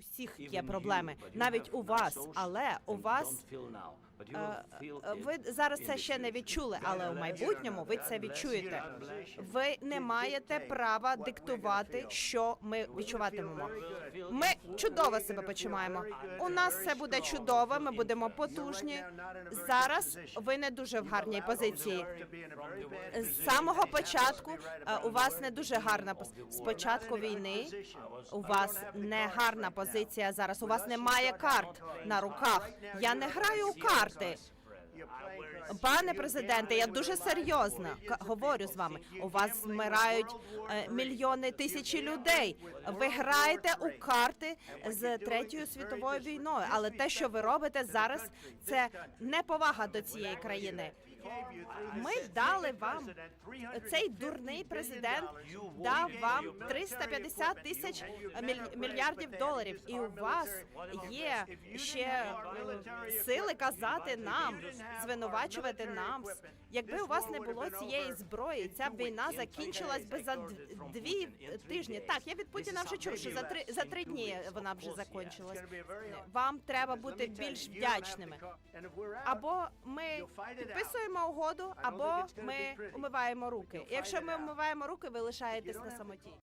усіх є проблеми, навіть у вас, але у вас ви зараз це ще не відчули, але в майбутньому ви це відчуєте. Ви не маєте права диктувати, що ми відчуватимемо. Ми чудово себе почуваємо. У нас все буде чудово. Ми будемо потужні. Зараз ви не дуже в гарній позиції. З самого початку е, у вас не дуже гарна з початку війни. У вас не гарна позиція зараз. У вас немає карт на руках. Я не граю у карти. Пане президенте, я дуже серйозно говорю з вами. У вас вмирають е, мільйони тисячі людей. Ви граєте у карти з третьою світовою війною, але те, що ви робите зараз, це неповага до цієї країни. Ми дали вам цей дурний президент дав вам 350 тисяч міль- мільярдів доларів, і у вас є ще е, сили казати нам, звинувачувати нам. Якби у вас не було цієї зброї, ця б війна закінчилась би за дві тижні. Так, я від Путіна вже чув, що за три за три дні вона вже закінчилась. Вам треба бути більш вдячними. Або ми підписуємо угоду, або ми умиваємо руки. Якщо ми умиваємо руки, ви лишаєтесь на самоті.